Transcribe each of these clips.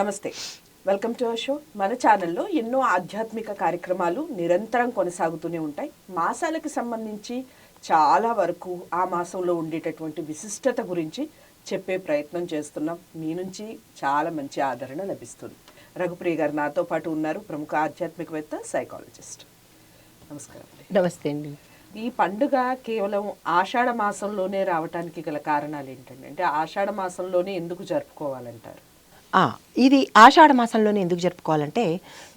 నమస్తే. Welcome to our show మన ఛానల్లో ఎన్నో ఆధ్యాత్మిక కార్యక్రమాలు నిరంతరం కొనసాగుతూనే ఉంటాయి. మాసాలకు సంబంధించి చాలా వరకు ఆ మాసంలో ఉండేటటువంటి విశిష్టత గురించి చెప్పే ప్రయత్నం చేస్తున్నాం. మీ నుంచి చాలా మంచి ఆదరణ లభిస్తుంది. రఘుప్రియ గారు నాతో పాటు ఉన్నారు ప్రముఖ ఆధ్యాత్మికవేత్త సైకాలజిస్ట్ నమస్కారం నమస్తే అండి. ఈ పండుగ కేవలం ఆషాఢ మాసంలోనే రావటానికి గల కారణాలు ఏంటండి? అంటే ఆషాఢ మాసంలోనే ఎందుకు జరుపుకోవాలంటారు? ఇది ఆషాఢ మాసంలోనే ఎందుకు జరుపుకోవాలంటే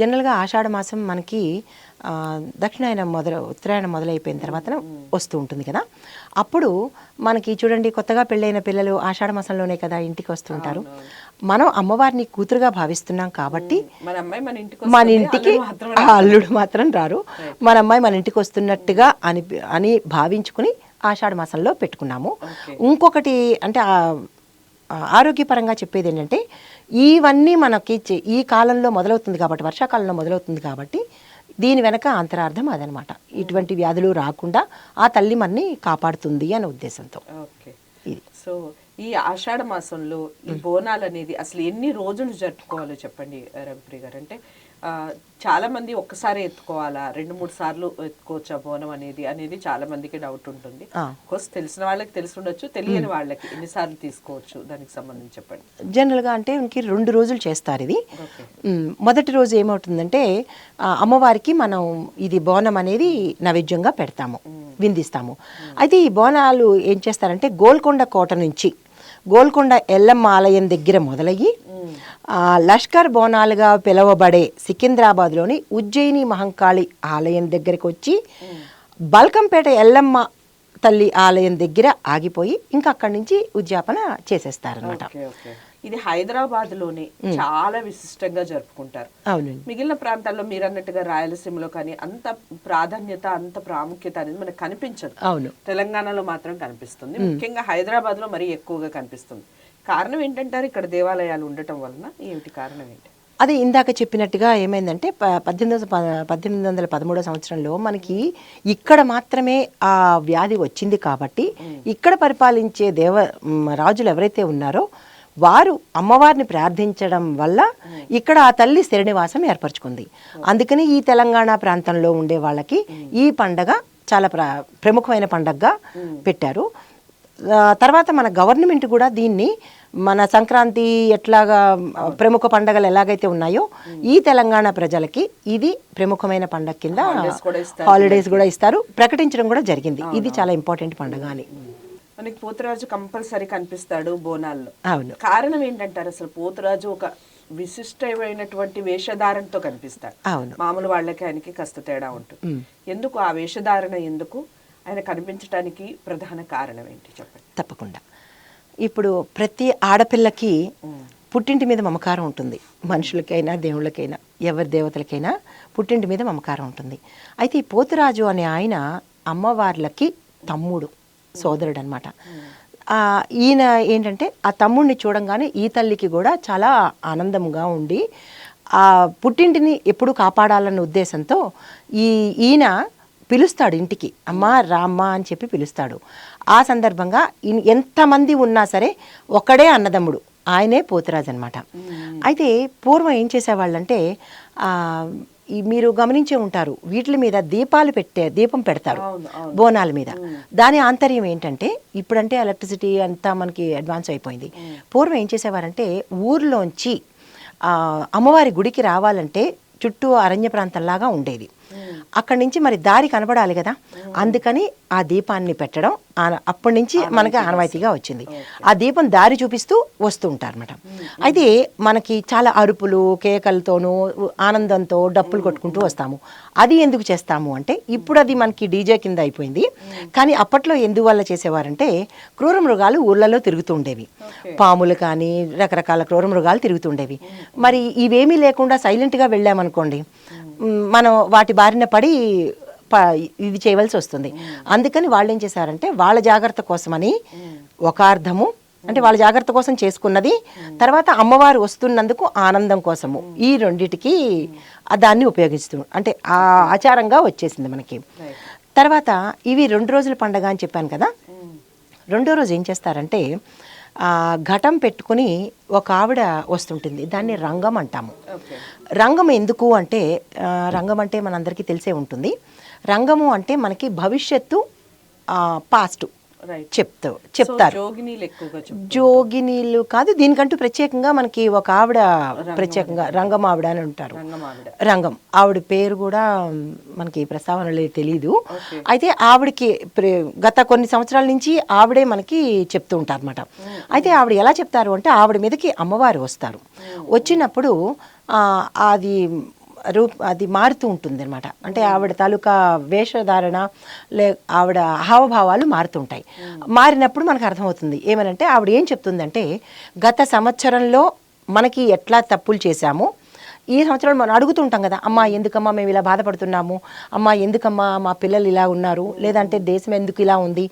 జనరల్గా ఆషాఢ మాసం మనకి దక్షిణాయనం మొదలు ఉత్తరాయణం మొదలైపోయిన తర్వాత వస్తూ ఉంటుంది కదా. అప్పుడు మనకి చూడండి కొత్తగా పెళ్ళైన పిల్లలు ఆషాఢ మాసంలోనే కదా ఇంటికి వస్తూ ఉంటారు. మనం అమ్మవారిని కూతురుగా భావిస్తున్నాం కాబట్టి మన ఇంటికి అల్లుడు మాత్రం ఆ అల్లుడు మాత్రం రారు. మన అమ్మాయి మన ఇంటికి వస్తున్నట్టుగా అని అని భావించుకుని ఆషాఢ మాసంలో పెట్టుకున్నాము. ఇంకొకటి అంటే ఆరోగ్యపరంగా చెప్పేది ఏంటంటే ఇవన్నీ మనకి ఈ కాలంలో మొదలవుతుంది కాబట్టి వర్షాకాలంలో మొదలవుతుంది కాబట్టి దీని వెనక అంతరార్థం అదనమాట. ఇటువంటి వ్యాధులు రాకుండా ఆ తల్లి మనని కాపాడుతుంది అనే ఉద్దేశంతో. సో ఈ ఆషాఢ మాసంలో ఈ బోనాలు అనేది అసలు ఎన్ని రోజులు జరుపుకోవాలో చెప్పండి రవిప్రియ గారు? అంటే ఆ, చాలా మంది ఒక్కసారి ఎత్తుకోవాలా? రెండు మూడు సార్లు ఎత్తుకోవచ్చా బోనం అనేది? అనేది చాలా మందికి డౌట్ ఉంటుంది. కోర్స్ తెలిసిన వాళ్ళకి తెలిసి ఉండొచ్చు తెలియని వాళ్ళకి ఎన్నిసార్లు తీసుకోవచ్చు? దానికి సంబంధించి చెప్పండి. జనరల్గా అంటే ఇంక రెండు రోజులు చేస్తారు ఇది. మొదటి రోజు ఏమవుతుందంటే అమ్మవారికి మనం ఇది బోనం అనేది నైవేద్యంగా పెడతాము విందిస్తాము. అయితే ఈ బోనాలు ఏం చేస్తారంటే గోల్కొండ కోట నుంచి గోల్కొండ ఎల్లమ్మ ఆలయం దగ్గర మొదలయ్యి లష్కర్ బోనాలుగా పిలువబడే సికింద్రాబాద్లోని ఉజ్జయిని మహంకాళి ఆలయం దగ్గరికి వచ్చి బల్కంపేట ఎల్లమ్మ తల్లి ఆలయం దగ్గర ఆగిపోయి ఇంకా అక్కడి నుంచి ఉద్యాపన చేసేస్తారనమాట ఇది హైదరాబాద్లోనే చాలా విశిష్టంగా జరుపుకుంటారు. మిగిలిన ప్రాంతాల్లో మీరు అన్నట్టుగా రాయలసీమలో కానీ అంత ప్రాధాన్యత అంత ప్రాముఖ్యత అనేది మనకు కనిపించదు. అవును. తెలంగాణలో మాత్రం కనిపిస్తుంది. ముఖ్యంగా హైదరాబాద్లో మరీ ఎక్కువగా కనిపిస్తుంది. కారణం ఏంటంటారు? ఇక్కడ దేవాలయాలు ఉండటం వలన ఏమిటి కారణం ఏంటి? అది ఇందాక చెప్పినట్టుగా ఏమైందంటే ప- పద్దెనిమిది పద్దెనిమిది వందల పదమూడో సంవత్సరంలో మనకి ఇక్కడ మాత్రమే ఆ వ్యాధి వచ్చింది కాబట్టి ఇక్కడ పరిపాలించే దేవ రాజులు ఎవరైతే ఉన్నారో వారు అమ్మవారిని ప్రార్థించడం వల్ల ఇక్కడ ఆ తల్లి స్థిరనివాసం ఏర్పరచుకుంది. అందుకని ఈ తెలంగాణ ప్రాంతంలో ఉండే వాళ్ళకి ఈ పండగ చాలా ప్ర ప్రముఖమైన పండగగా పెట్టారు. తర్వాత మన గవర్నమెంట్ కూడా దీన్ని మన సంక్రాంతి ఎట్లాగా ప్రముఖ పండగలు ఎలాగైతే ఉన్నాయో ఈ తెలంగాణ ప్రజలకి ఇది ప్రముఖమైన పండగ కింద. హాలిడేస్ కూడా ఇస్తారు. ప్రకటించడం కూడా జరిగింది. ఇది చాలా ఇంపార్టెంట్ పండగ అని. మనకి పోతురాజు కంపల్సరీ కనిపిస్తాడు బోనాల్లో. అవును. కారణం ఏంటంటారు? అసలు పోతురాజు ఒక విశిష్టమైనటువంటి వేషధారణతో కనిపిస్తాడు. అవును. మామూలు వాళ్ళకి ఆయనకి కాస్త తేడా ఉంటుంది. ఎందుకు? ఆ వేషధారణ ఎందుకు? ఆయన కనిపించడానికి ప్రధాన కారణం ఏంటి చెప్పండి? తప్పకుండా. ఇప్పుడు ప్రతి ఆడపిల్లకి పుట్టింటి మీద మమకారం ఉంటుంది. మనుషులకైనా దేవుళ్ళకైనా ఎవరి దేవతలకైనా పుట్టింటి మీద మమకారం ఉంటుంది. అయితే ఈ పోతురాజు అనే ఆయన అమ్మవార్లకి తమ్ముడు సోదరుడు అనమాట ఈయన ఏంటంటే ఆ తమ్ముడిని చూడంగానే ఈ తల్లికి కూడా చాలా ఆనందంగా ఉండి ఆ పుట్టింటిని ఎప్పుడు కాపాడాలన్న ఉద్దేశంతో ఈ ఈయన పిలుస్తాడు ఇంటికి. అమ్మ రామ్మ అని చెప్పి పిలుస్తాడు. ఆ సందర్భంగా ఎంతమంది ఉన్నా సరే ఒక్కడే అన్నదమ్ముడు. ఆయనే పోతురాజు అనమాట అయితే పూర్వం ఏం చేసేవాళ్ళంటే మీరు గమనించే ఉంటారు వీటి మీద దీపాలు పెట్టే దీపం పెడతారు బోనాల మీద. దాని ఆంతర్యం ఏంటంటే ఇప్పుడంటే ఎలక్ట్రిసిటీ అంతా మనకి అడ్వాన్స్ అయిపోయింది. పూర్వం ఏం చేసేవారంటే ఊర్లోంచి అమ్మవారి గుడికి రావాలంటే చుట్టూ అరణ్య ప్రాంతంలాగా ఉండేది. అక్కడి నుంచి మరి దారి కనబడాలి కదా. అందుకని ఆ దీపాన్ని పెట్టడం అప్పటి నుంచి మనకి ఆనవాయితీగా వచ్చింది. ఆ దీపం దారి చూపిస్తూ వస్తూ ఉంటారన్నమాట అయితే మనకి చాలా అరుపులు కేకలతోనూ ఆనందంతో డప్పులు కొట్టుకుంటూ వస్తాము. అది ఎందుకు చేస్తాము అంటే ఇప్పుడు అది మనకి డీజే కింద అయిపోయింది. కానీ అప్పట్లో ఎందువల్ల చేసేవారంటే క్రూర మృగాలు ఊర్లలో తిరుగుతూ ఉండేవి. పాములు కానీ రకరకాల క్రూర మృగాలు తిరుగుతుండేవి మరి ఇవేమీ లేకుండా సైలెంట్గా వెళ్ళామనుకోండి మనం వాటి బారిన పడి ఇది చేయవలసి వస్తుంది. అందుకని వాళ్ళు ఏం చేశారంటే వాళ్ళ జాగ్రత్త కోసమని ఒక అర్థము అంటే వాళ్ళ జాగ్రత్త కోసం చేసుకున్నది. తర్వాత అమ్మవారు వస్తున్నందుకు ఆనందం కోసము. ఈ రెండిటికి దాన్ని ఉపయోగిస్తూ అంటే ఆ ఆచారంగా వచ్చేసింది మనకి. తర్వాత ఇవి రెండు రోజుల పండగ అని చెప్పాను కదా. రెండో రోజు ఏం చేస్తారంటే ఘటం పెట్టుకుని ఒక ఆవిడ వస్తుంటుంది. దాన్ని రంగం అంటాము. రంగం ఎందుకు అంటే రంగం అంటే మనందరికీ తెలిసే ఉంటుంది. రంగము అంటే మనకి భవిష్యత్తు పాస్ట్ రైట్ చెప్తూ చెప్తారు. జోగినీళ్ళు కాదు దీనికంటూ ప్రత్యేకంగా మనకి ఒక ఆవిడ ప్రత్యేకంగా రంగం ఆవిడ అని ఉంటారు రంగం ఆవిడ. పేరు కూడా మనకి ప్రస్తావనలో తెలియదు ఓకే. అయితే ఆవిడకి గత కొన్ని సంవత్సరాల నుంచి ఆవిడే మనకి చెప్తూ ఉంటారు అనమాట అయితే ఆవిడ ఎలా చెప్తారు అంటే ఆవిడ మీదకి అమ్మవారు వస్తారు. వచ్చినప్పుడు అది రూప్ అది మారుతూ ఉంటుంది అనమాట అంటే ఆవిడ తాలూకా వేషధారణ లే ఆవిడ హావభావాలు మారుతుంటాయి మారినప్పుడు మనకు అర్థమవుతుంది. ఏమనంటే ఆవిడ ఏం చెప్తుందంటే గత సంవత్సరంలో మనకి ఎట్లా తప్పులు చేశామో ఈ సంవత్సరం మనం అడుగుతుంటాం కదా అమ్మా ఎందుకమ్మా మేము ఇలా బాధపడుతున్నాము? అమ్మా ఎందుకమ్మా మా పిల్లలు ఇలా ఉన్నారు? లేదంటే దేశం ఎందుకు ఇలా ఉంది?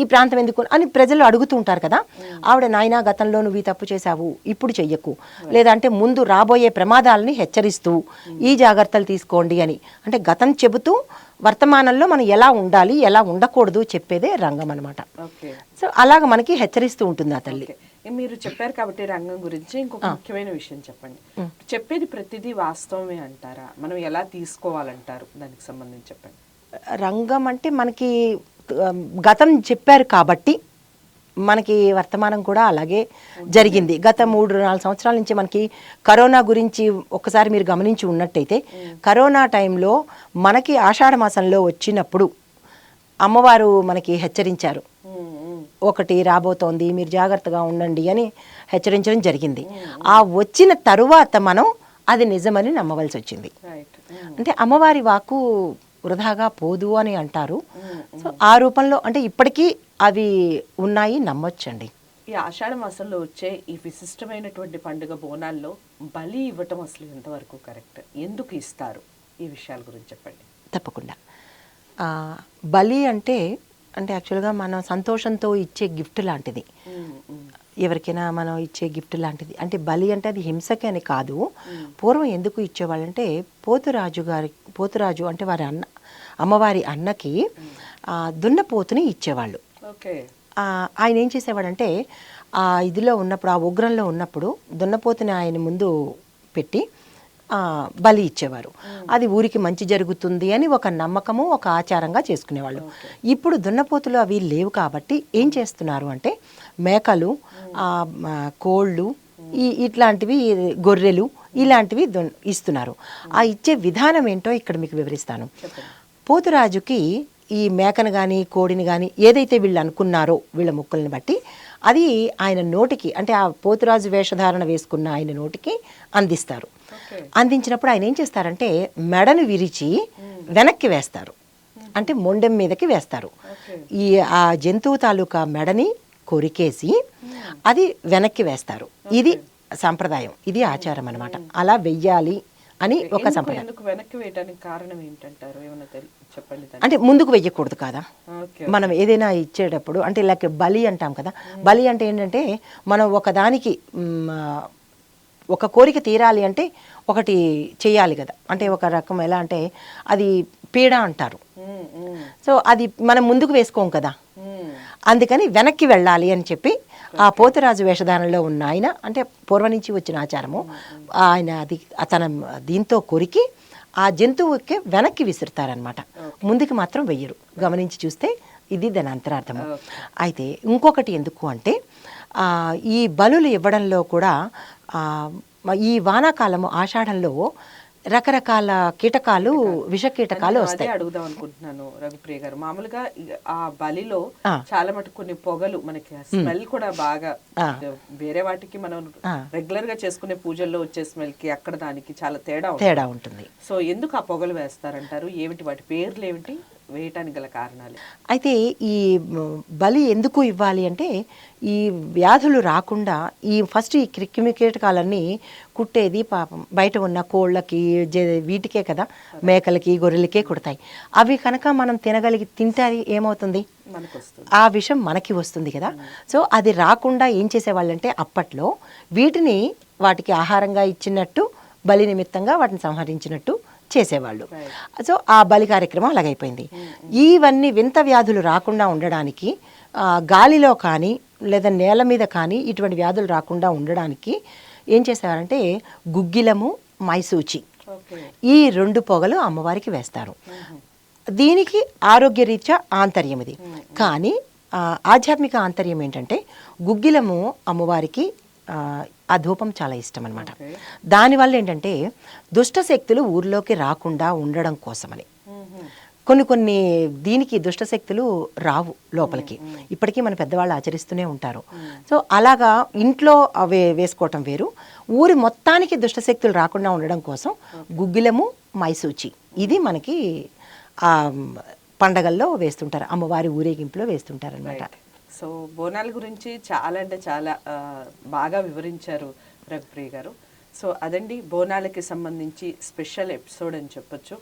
ఈ ప్రాంతం ఎందుకు అని ప్రజలు అడుగుతూ ఉంటారు కదా. ఆవిడ నాయనా గతంలో నువ్వు ఈ తప్పు చేశావు ఇప్పుడు చెయ్యకు. లేదంటే ముందు రాబోయే ప్రమాదాలని హెచ్చరిస్తూ ఈ జాగ్రత్తలు తీసుకోండి అని. అంటే గతం చెబుతూ వర్తమానంలో మనం ఎలా ఉండాలి ఎలా ఉండకూడదు చెప్పేదే రంగం అనమాట సో అలాగ మనకి హెచ్చరిస్తూ ఉంటుంది ఆ తల్లి. మీరు చెప్పారు కాబట్టి రంగం గురించి ఇంకొక ముఖ్యమైన విషయం చెప్పండి. చెప్పేది ప్రతిదీ వాస్తవమే అంటారా? మనం ఎలా తీసుకోవాలంటారు? దానికి సంబంధించి చెప్పండి. రంగం అంటే మనకి గతం చెప్పారు కాబట్టి మనకి వర్తమానం కూడా అలాగే జరిగింది. గత మూడు నాలుగు సంవత్సరాల నుంచి మనకి కరోనా గురించి ఒక్కసారి మీరు గమనించి ఉన్నట్టయితే కరోనా టైంలో మనకి ఆషాఢ మాసంలో వచ్చినప్పుడు అమ్మవారు మనకి హెచ్చరించారు. ఒకటి రాబోతోంది మీరు జాగ్రత్తగా ఉండండి అని హెచ్చరించడం జరిగింది. ఆ వచ్చిన తరువాత మనం అది నిజమని నమ్మవలసి వచ్చింది. ఉమ్, అంటే అమ్మవారి వాక్కు వృధాగా పోదు అని అంటారు. సో ఆ రూపంలో అంటే ఇప్పటికీ అవి ఉన్నాయి నమ్మొచ్చండి. ఈ ఆషాఢ మాసంలో వచ్చే ఈ విశిష్టమైనటువంటి పండుగ బోనాల్లో బలి ఇవ్వటం అసలు ఎంతవరకు కరెక్ట్? ఎందుకు ఇస్తారు? ఈ విషయాల గురించి చెప్పండి. తప్పకుండా. బలి అంటే అంటే యాక్చువల్గా మనం సంతోషంతో ఇచ్చే గిఫ్ట్ లాంటిది. ఎవరికైనా మనం ఇచ్చే గిఫ్ట్ లాంటిది. అంటే బలి అంటే అది హింసకి అని కాదు. పూర్వం ఎందుకు ఇచ్చేవాళ్ళంటే పోతురాజు గారి పోతురాజు అంటే వారి అన్న అమ్మవారి అన్నకి దున్నపోతుని ఇచ్చేవాళ్ళు. ఆయన ఏం చేసేవాడంటే ఆ ఇదిలో ఉన్నప్పుడు ఆ ఉగ్రంలో ఉన్నప్పుడు దున్నపోతుని ఆయన ముందు పెట్టి బలి ఇచ్చేవారు. అది ఊరికి మంచి జరుగుతుంది అని ఒక నమ్మకము ఒక ఆచారంగా చేసుకునేవాళ్ళు. ఇప్పుడు దున్నపోతులు అవి లేవు కాబట్టి ఏం చేస్తున్నారు అంటే మేకలు కోళ్ళు ఈ ఇట్లాంటివి గొర్రెలు ఇలాంటివి ఇస్తున్నారు. ఆ ఇచ్చే విధానం ఏంటో ఇక్కడ మీకు వివరిస్తాను. పోతురాజుకి ఈ మేకను కానీ కోడిని కానీ ఏదైతే వీళ్ళు అనుకున్నారో వీళ్ళ ముక్కల్ని బట్టి అది ఆయన నోటికి అంటే ఆ పోతురాజు వేషధారణ వేసుకున్న ఆయన నోటికి అందిస్తారు. అందించినప్పుడు ఆయన ఏం చేస్తారంటే మెడను విరిచి వెనక్కి వేస్తారు. అంటే మొండెం మీదకి వేస్తారు. ఈ ఆ జంతువు తాలూకా మెడని కొరికేసి అది వెనక్కి వేస్తారు. ఇది సంప్రదాయం. ఇది ఆచారం అన్నమాట. అలా వెయ్యాలి అని ఒక సంప్రదాయం. వెనక్కి వేయడానికి కారణం ఏంటంటారు? చెప్పండి అంటే ముందుకు వెయ్యకూడదు కదా. మనం ఏదైనా ఇచ్చేటప్పుడు అంటే లైక్ బలి అంటాం కదా. బలి అంటే ఏంటంటే మనం ఒకదానికి ఒక కోరిక తీరాలి అంటే ఒకటి చేయాలి కదా. అంటే ఒక రకం ఎలా అంటే అది పీడ అంటారు. సో అది మనం ముందుకు వేసుకోం కదా. అందుకని వెనక్కి వెళ్ళాలి అని చెప్పి ఆ పోతురాజు వేషధారణలో ఉన్న ఆయన అంటే పూర్వం నుంచి వచ్చిన ఆచారము ఆయన అది తన దీంతో కొరికి ఆ జంతువుకి వెనక్కి విసురుతారనమాట ముందుకు మాత్రం వెయ్యరు. గమనించి చూస్తే ఇది దాని అంతరార్థము. అయితే ఇంకొకటి ఎందుకు అంటే ఈ బలులు ఇవ్వడంలో కూడా ఈ వానాకాలము ఆషాఢంలో రకరకాల కీటకాలు విష కీటకాలు వస్తాయి. అడుగుదాం అనుకుంటున్నాను రఘుప్రియ గారు. మామూలుగా ఆ బలిలో. చాలా మటుకు కొన్ని పొగలు మనకి స్మెల్ కూడా బాగా. వేరే వాటికి మనం. రెగ్యులర్గా చేసుకునే పూజల్లో వచ్చే స్మెల్కి అక్కడ దానికి చాలా తేడా తేడా ఉంటుంది. సో ఎందుకు ఆ పొగలు వేస్తారంటారు? ఏమిటి వాటి పేర్లు ఏమిటి? వేయటానికి గల కారణాలు. అయితే ఈ బలి ఎందుకు ఇవ్వాలి అంటే ఈ వ్యాధులు రాకుండా ఈ ఫస్ట్ ఈ క్రిమి కీటకాలన్నీ కుట్టేది పాపం. బయట ఉన్న కోళ్ళకి వీటికే కదా మేకలకి గొర్రెలకే కుడతాయి. అవి కనుక మనం తినగలిగి తింటే అది ఏమవుతుంది ఆ విషయం మనకి వస్తుంది కదా. సో అది రాకుండా ఏం చేసేవాళ్ళంటే అప్పట్లో వీటిని వాటికి ఆహారంగా ఇచ్చినట్టు బలి నిమిత్తంగా వాటిని సంహరించినట్టు చేసేవాళ్ళు. సో ఆ బలి కార్యక్రమం అలాగైపోయింది. ఇవన్నీ వింత వ్యాధులు రాకుండా ఉండడానికి గాలిలో కానీ లేదా నేల మీద కానీ ఇటువంటి వ్యాధులు రాకుండా ఉండడానికి ఏం చేసేవారంటే గుగ్గిలము మైసూచి ఈ రెండు పొగలు అమ్మవారికి వేస్తారు. దీనికి ఆరోగ్యరీత్యా ఆంతర్యం ఇది. కానీ ఆధ్యాత్మిక ఆంతర్యం ఏంటంటే గుగ్గిలము అమ్మవారికి ఆ, ధూపం చాలా ఇష్టం అనమాట. దానివల్ల ఏంటంటే దుష్ట శక్తులు ఊర్లోకి రాకుండా ఉండడం కోసమని. కొన్ని కొన్ని దీనికి దుష్ట శక్తులు రావు లోపలికి. ఇప్పటికీ మన పెద్దవాళ్ళు ఆచరిస్తూనే ఉంటారు. సో అలాగా ఇంట్లో అవే వేసుకోవటం వేరు. ఊరి మొత్తానికి దుష్ట శక్తులు రాకుండా ఉండడం కోసం గుగ్గిలము మైసూచి ఇది మనకి ఆ పండగల్లో వేస్తుంటారు. అమ్మవారి ఊరేగింపులో వేస్తుంటారు అనమాట సో బోనాల గురించి చాలా అంటే చాలా బాగా వివరించారు రఘుప్రియ గారు. సో అదండి బోనాలకి సంబంధించి స్పెషల్ ఎపిసోడ్ అని చెప్పొచ్చు.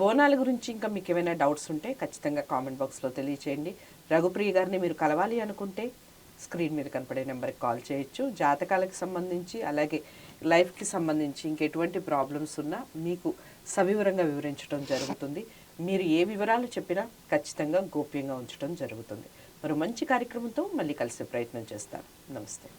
బోనాల గురించి ఇంకా మీకు ఏమైనా డౌట్స్ ఉంటే ఖచ్చితంగా కామెంట్ బాక్స్లో తెలియచేయండి. రఘుప్రియ గారిని మీరు కలవాలి అనుకుంటే స్క్రీన్ మీద కనపడే నెంబర్కి కాల్ చేయొచ్చు. జాతకాలకు సంబంధించి అలాగే లైఫ్కి సంబంధించి ఇంకెటువంటి ప్రాబ్లమ్స్ ఉన్నా మీకు సవివరంగా వివరించడం జరుగుతుంది. మీరు ఏ వివరాలు చెప్పినా ఖచ్చితంగా గోప్యంగా ఉంచడం జరుగుతుంది. మరో మంచి కార్యక్రమంతో మళ్ళీ కలిసే ప్రయత్నం చేస్తాను. నమస్తే.